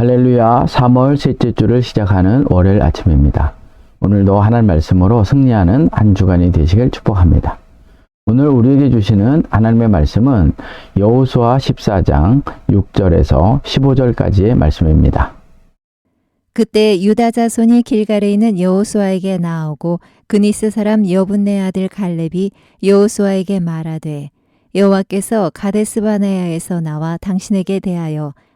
할렐루야 3월 셋째 주를 시작하는 월요일 아침입니다. 오늘도 하나님 말씀으로 승리하는 한 주간이 되시길 축복합니다. 오늘 우리에게 주시는 하나님의 말씀은 여호수아 14장 6절에서 15절까지의 말씀입니다. 그때 유다 자손이 길갈에 있는 여호수아에게 나오고 그니스 사람 여분네 아들 갈렙이 여호수아에게 말하되 여호와께서 가데스 바네아에서 나와 당신에게 대하여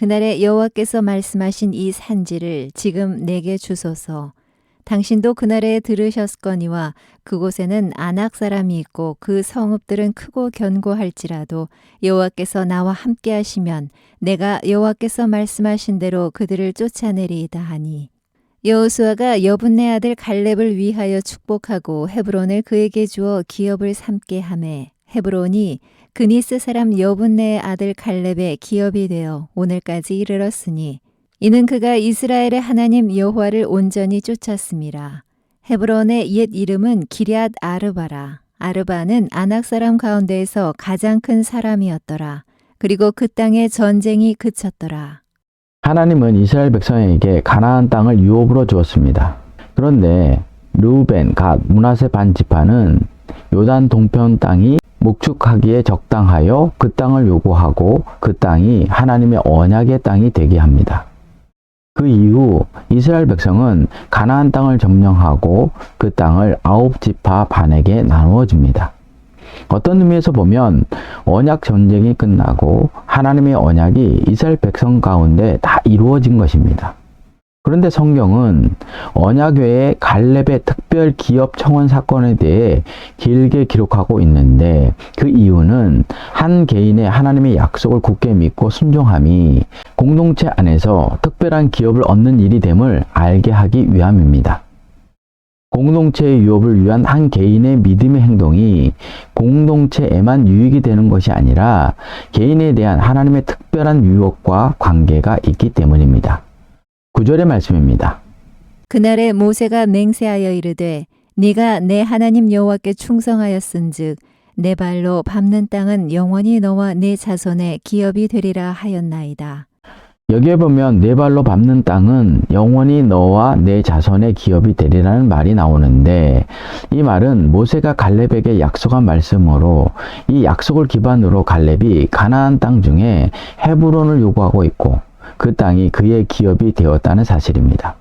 그날에 여호와께서 말씀하신 이 산지를 지금 내게 주소서. 당신도 그날에 들으셨거니와 그곳에는 아낙 사람이 있고 그 성읍들은 크고 견고할지라도 여호와께서 나와 함께 하시면 내가 여호와께서 말씀하신 대로 그들을 쫓아내리이다 하니 여호수아가 여분네 아들 갈렙을 위하여 축복하고 헤브론을 그에게 주어 기업을 삼게 하매 헤브론이 그니스 사람 여분네의 아들 갈렙의 기업이 되어 오늘까지 이르렀으니 이는 그가 이스라엘의 하나님 여호와를 온전히 쫓았습니다. 헤브론의 옛 이름은 기리앗 아르바라. 아르바는 아낙 사람 가운데에서 가장 큰 사람이었더라. 그리고 그 땅에 전쟁이 그쳤더라. 하나님은 이스라엘 백성에게 가나안 땅을 유업으로 주었습니다. 그런데 르우벤, 갓, 문하세 반 지파는 요단 동편 땅이 목축하기에 적당하여 그 땅을 요구하고 그 땅이 하나님의 언약의 땅이 되게 합니다. 그 이후 이스라엘 백성은 가나안 땅을 점령하고 그 땅을 아홉 지파 반에게 나누어 줍니다. 어떤 의미에서 보면 언약 전쟁이 끝나고 하나님의 언약이 이스라엘 백성 가운데 다 이루어진 것입니다. 그런데 성경은 언약 외에 갈렙의 특별 기업 청원 사건에 대해 길게 기록하고 있는데 그 이유는 한 개인의 하나님의 약속을 굳게 믿고 순종함이 공동체 안에서 특별한 기업을 얻는 일이 됨을 알게 하기 위함입니다. 공동체의 유업을 위한 한 개인의 믿음의 행동이 공동체에만 유익이 되는 것이 아니라 개인에 대한 하나님의 특별한 유혹과 관계가 있기 때문입니다. 구절의 말씀입니다. 그날에 모세가 맹세하여 이르되 네가 내 하나님 여호와께 충성하였은즉 내 발로 밟는 땅은 영원히 너와 네 자손의 기업이 되리라 하였나이다. 여기에 보면 내 발로 밟는 땅은 영원히 너와 내 자손의 기업이 되리라는 말이 나오는데 이 말은 모세가 갈렙에게 약속한 말씀으로 이 약속을 기반으로 갈렙이 가나안 땅 중에 헤브론을 요구하고 있고 그 땅이 그의 기업이 되었다는 사실입니다.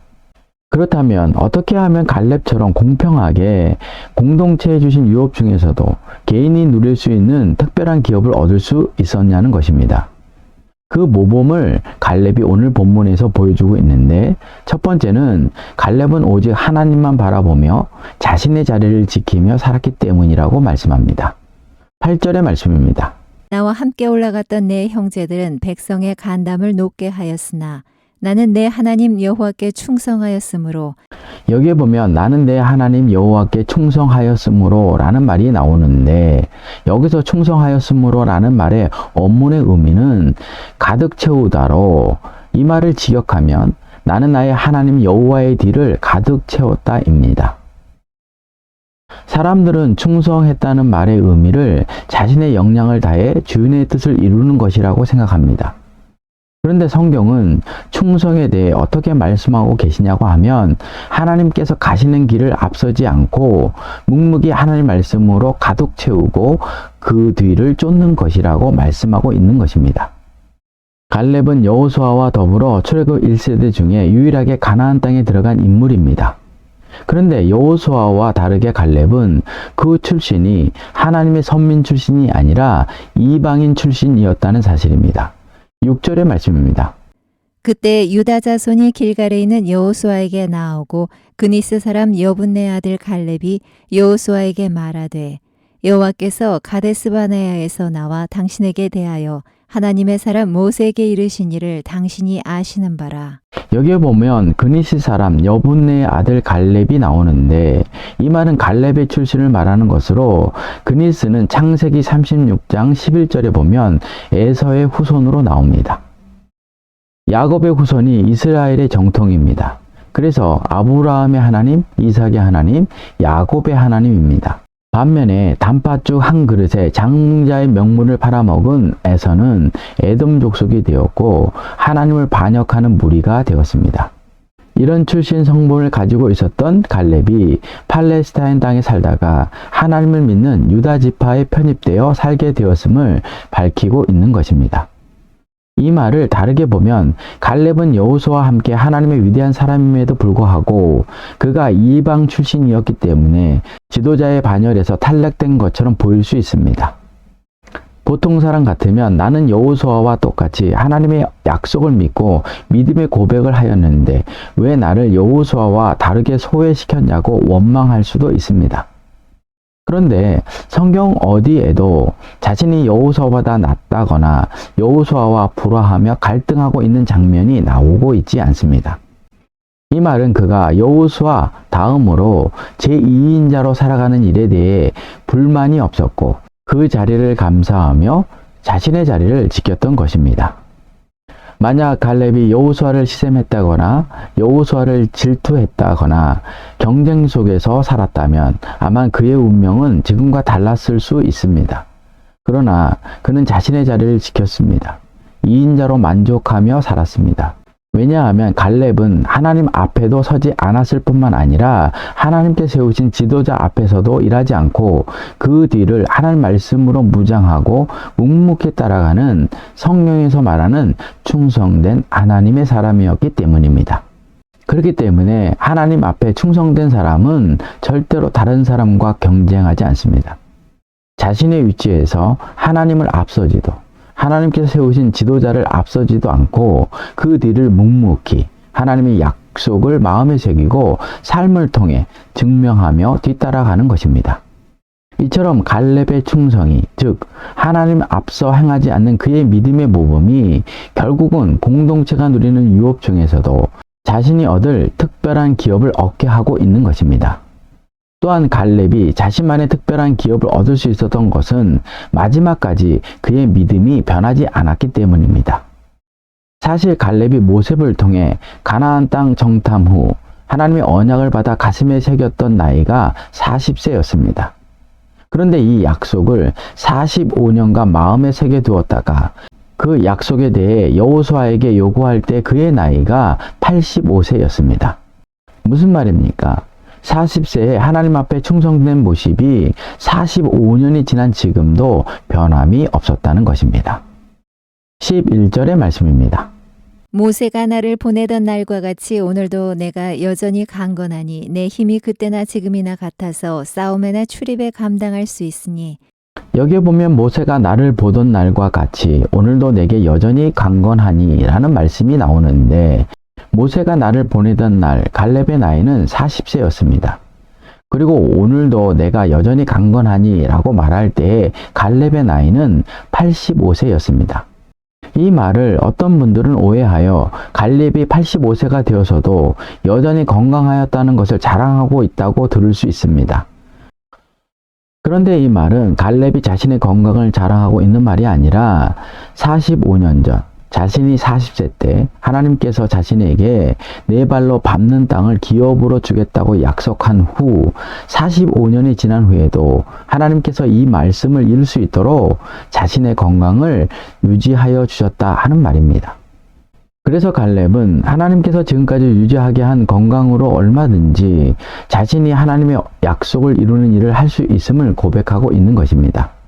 그렇다면 어떻게 하면 갈렙처럼 공평하게 공동체에 주신 유업 중에서도 개인이 누릴 수 있는 특별한 기업을 얻을 수 있었냐는 것입니다. 그 모범을 갈렙이 오늘 본문에서 보여주고 있는데 첫 번째는 갈렙은 오직 하나님만 바라보며 자신의 자리를 지키며 살았기 때문이라고 말씀합니다. 8절의 말씀입니다. 나와 함께 올라갔던 내 형제들은 백성의 간담을 높게 하였으나 나는 내 하나님 여호와께 충성하였으므로 여기에 보면 나는 내 하나님 여호와께 충성하였으므로 라는 말이 나오는데 여기서 충성하였으므로 라는 말의 원문의 의미는 가득 채우다로 이 말을 직역하면 나는 나의 하나님 여호와의 뒤를 가득 채웠다입니다. 사람들은 충성했다는 말의 의미를 자신의 역량을 다해 주인의 뜻을 이루는 것이라고 생각합니다. 그런데 성경은 충성에 대해 어떻게 말씀하고 계시냐고 하면 하나님께서 가시는 길을 앞서지 않고 묵묵히 하나님 말씀으로 가득 채우고 그 뒤를 쫓는 것이라고 말씀하고 있는 것입니다. 갈렙은 여호수아와 더불어 출애굽 1세대 중에 유일하게 가나안 땅에 들어간 인물입니다. 그런데 여호수아와 다르게 갈렙은 그 출신이 하나님의 선민 출신이 아니라 이방인 출신이었다는 사실입니다. 6절의 말씀입니다. 그때 유다 자손이 길갈에 있는 여호수아에게 나오고 그니스 사람 여분네 아들 갈렙이 여호수아에게 말하되 여호와께서 가데스 바네아에서 나와 당신에게 대하여 하나님의 사람 모세에게 이르신 일을 당신이 아시는 바라. 여기에 보면 그니시 사람 여분네의 아들 갈렙이 나오는데 이 말은 갈렙의 출신을 말하는 것으로 그니스는 창세기 36장 11절에 보면 에서의 후손으로 나옵니다. 야곱의 후손이 이스라엘의 정통입니다. 그래서 아브라함의 하나님, 이삭의 하나님, 야곱의 하나님입니다. 반면에 단팥죽 한 그릇에 장자의 명물을 팔아먹은 에서는 에돔 족속이 되었고 하나님을 반역하는 무리가 되었습니다. 이런 출신 성분을 가지고 있었던 갈렙이 팔레스타인 땅에 살다가 하나님을 믿는 유다 지파에 편입되어 살게 되었음을 밝히고 있는 것입니다. 이 말을 다르게 보면 갈렙은 여호수와 함께 하나님의 위대한 사람임에도 불구하고 그가 이방 출신이었기 때문에 지도자의 반열에서 탈락된 것처럼 보일 수 있습니다. 보통 사람 같으면 나는 여호수아와 똑같이 하나님의 약속을 믿고 믿음의 고백을 하였는데 왜 나를 여호수아와 다르게 소외시켰냐고 원망할 수도 있습니다. 그런데 성경 어디에도 자신이 여호수아보다 낫다거나 여호수아와 불화하며 갈등하고 있는 장면이 나오고 있지 않습니다. 이 말은 그가 여호수아 다음으로 제2인자로 살아가는 일에 대해 불만이 없었고 그 자리를 감사하며 자신의 자리를 지켰던 것입니다. 만약 갈렙이 여호수아를 시샘했다거나 여호수아를 질투했다거나 경쟁 속에서 살았다면 아마 그의 운명은 지금과 달랐을 수 있습니다. 그러나 그는 자신의 자리를 지켰습니다. 2인자로 만족하며 살았습니다. 왜냐하면 갈렙은 하나님 앞에도 서지 않았을 뿐만 아니라 하나님께 세우신 지도자 앞에서도 일하지 않고 그 뒤를 하나님 말씀으로 무장하고 묵묵히 따라가는 성령에서 말하는 충성된 하나님의 사람이었기 때문입니다. 그렇기 때문에 하나님 앞에 충성된 사람은 절대로 다른 사람과 경쟁하지 않습니다. 자신의 위치에서 하나님을 앞서지도 하나님께서 세우신 지도자를 앞서지도 않고 그 뒤를 묵묵히 하나님의 약속을 마음에 새기고 삶을 통해 증명하며 뒤따라가는 것입니다. 이처럼 갈렙의 충성이 즉 하나님 앞서 행하지 않는 그의 믿음의 모범이 결국은 공동체가 누리는 유업 중에서도 자신이 얻을 특별한 기업을 얻게 하고 있는 것입니다. 또한 갈렙이 자신만의 특별한 기업을 얻을 수 있었던 것은 마지막까지 그의 믿음이 변하지 않았기 때문입니다. 사실 갈렙이 모셉을 통해 가나안 땅 정탐 후 하나님의 언약을 받아 가슴에 새겼던 나이가 40세였습니다. 그런데 이 약속을 45년간 마음에 새겨 두었다가 그 약속에 대해 여호수아에게 요구할 때 그의 나이가 85세였습니다. 무슨 말입니까? 40세에 하나님 앞에 충성된 모습이 45년이 지난 지금도 변함이 없었다는 것입니다. 11절의 말씀입니다. 모세가 나를 보내던 날과 같이 오늘도 내가 여전히 강건하니 내 힘이 그때나 지금이나 같아서 싸움에나 출입에 감당할 수 있으니 여기에 보면 모세가 나를 보던 날과 같이 오늘도 내게 여전히 강건하니 라는 말씀이 나오는데 모세가 나를 보내던 날 갈렙의 나이는 40세였습니다. 그리고 오늘도 내가 여전히 강건하니 라고 말할 때 갈렙의 나이는 85세였습니다. 이 말을 어떤 분들은 오해하여 갈렙이 85세가 되어서도 여전히 건강하였다는 것을 자랑하고 있다고 들을 수 있습니다. 그런데 이 말은 갈렙이 자신의 건강을 자랑하고 있는 말이 아니라 45년 전 자신이 40세 때 하나님께서 자신에게 네 발로 밟는 땅을 기업으로 주겠다고 약속한 후 45년이 지난 후에도 하나님께서 이 말씀을 이룰 수 있도록 자신의 건강을 유지하여 주셨다 하는 말입니다. 그래서 갈렙은 하나님께서 지금까지 유지하게 한 건강으로 얼마든지 자신이 하나님의 약속을 이루는 일을 할 수 있음을 고백하고 있는 것입니다.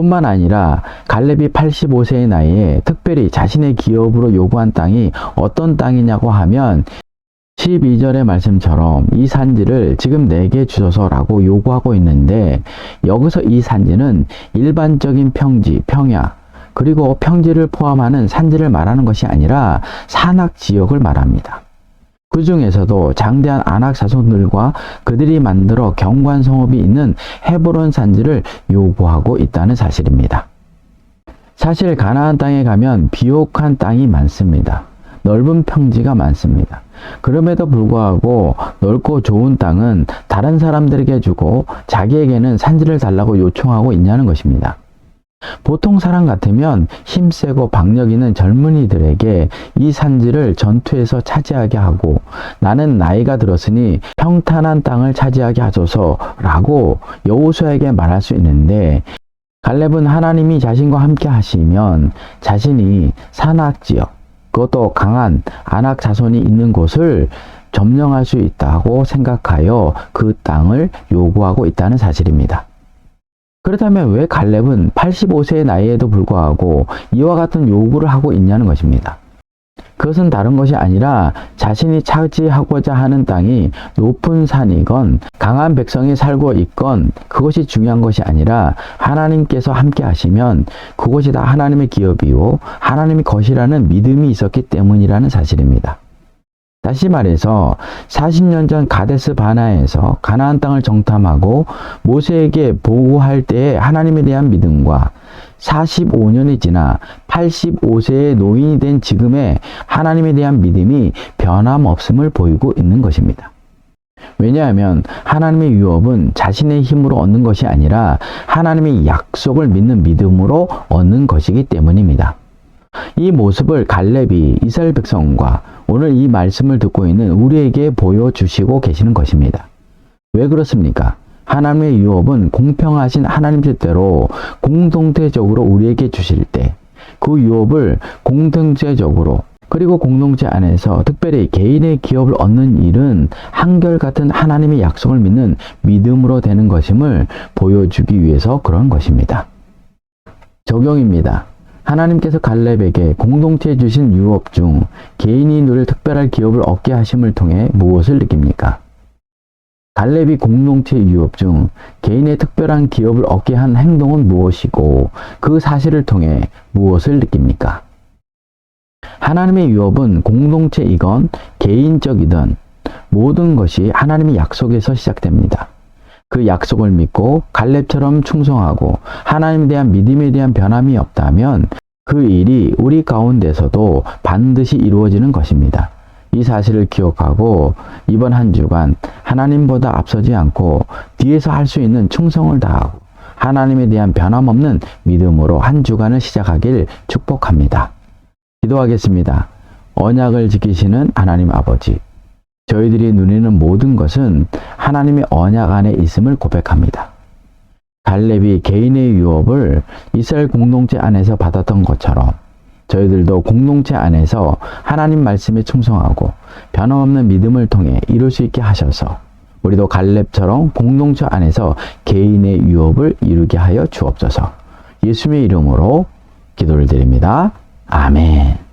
뿐만 아니라 갈렙이 85세의 나이에 특별히 자신의 기업으로 요구한 땅이 어떤 땅이냐고 하면 12절의 말씀처럼 이 산지를 지금 내게 주소서라고 요구하고 있는데 여기서 이 산지는 일반적인 평지, 평야, 그리고 평지를 포함하는 산지를 말하는 것이 아니라 산악 지역을 말합니다. 그 중에서도 장대한 아낙 자손들과 그들이 만들어 경관 성읍이 있는 헤브론 산지를 요구하고 있다는 사실입니다. 사실 가나안 땅에 가면 비옥한 땅이 많습니다. 넓은 평지가 많습니다. 그럼에도 불구하고 넓고 좋은 땅은 다른 사람들에게 주고 자기에게는 산지를 달라고 요청하고 있냐는 것입니다. 보통 사람 같으면 힘세고 박력 있는 젊은이들에게 이 산지를 전투에서 차지하게 하고 나는 나이가 들었으니 평탄한 땅을 차지하게 하소서라고 여호수아에게 말할 수 있는데 갈렙은 하나님이 자신과 함께 하시면 자신이 산악 지역 그것도 강한 안악 자손이 있는 곳을 점령할 수 있다고 생각하여 그 땅을 요구하고 있다는 사실입니다. 그렇다면 왜 갈렙은 85세의 나이에도 불구하고 이와 같은 요구를 하고 있냐는 것입니다. 그것은 다른 것이 아니라 자신이 차지하고자 하는 땅이 높은 산이건 강한 백성이 살고 있건 그것이 중요한 것이 아니라 하나님께서 함께 하시면 그것이 다 하나님의 기업이요 하나님의 것이라는 믿음이 있었기 때문이라는 사실입니다. 다시 말해서 40년 전 가데스 바나에서 가나안 땅을 정탐하고 모세에게 보고할 때의 하나님에 대한 믿음과 45년이 지나 85세의 노인이 된 지금의 하나님에 대한 믿음이 변함없음을 보이고 있는 것입니다. 왜냐하면 하나님의 유업은 자신의 힘으로 얻는 것이 아니라 하나님의 약속을 믿는 믿음으로 얻는 것이기 때문입니다. 이 모습을 갈렙이 이스라엘 백성과 오늘 이 말씀을 듣고 있는 우리에게 보여주시고 계시는 것입니다. 왜 그렇습니까? 하나님의 유업은 공평하신 하나님 뜻대로 공동체적으로 우리에게 주실 때 그 유업을 공동체적으로 그리고 공동체 안에서 특별히 개인의 기업을 얻는 일은 한결같은 하나님의 약속을 믿는 믿음으로 되는 것임을 보여주기 위해서 그런 것입니다. 적용입니다. 하나님께서 갈렙에게 공동체에 주신 유업 중 개인이 누릴 특별한 기업을 얻게 하심을 통해 무엇을 느낍니까? 갈렙이 공동체 유업 중 개인의 특별한 기업을 얻게 한 행동은 무엇이고 그 사실을 통해 무엇을 느낍니까? 하나님의 유업은 공동체이건 개인적이든 모든 것이 하나님의 약속에서 시작됩니다. 그 약속을 믿고 갈렙처럼 충성하고 하나님에 대한 믿음에 대한 변함이 없다면 그 일이 우리 가운데서도 반드시 이루어지는 것입니다. 이 사실을 기억하고 이번 한 주간 하나님보다 앞서지 않고 뒤에서 할 수 있는 충성을 다하고 하나님에 대한 변함없는 믿음으로 한 주간을 시작하길 축복합니다. 기도하겠습니다. 언약을 지키시는 하나님 아버지. 저희들이 누리는 모든 것은 하나님의 언약 안에 있음을 고백합니다. 갈렙이 개인의 유업을 이스라엘 공동체 안에서 받았던 것처럼 저희들도 공동체 안에서 하나님 말씀에 충성하고 변함없는 믿음을 통해 이룰 수 있게 하셔서 우리도 갈렙처럼 공동체 안에서 개인의 유업을 이루게 하여 주옵소서. 예수님의 이름으로 기도를 드립니다. 아멘.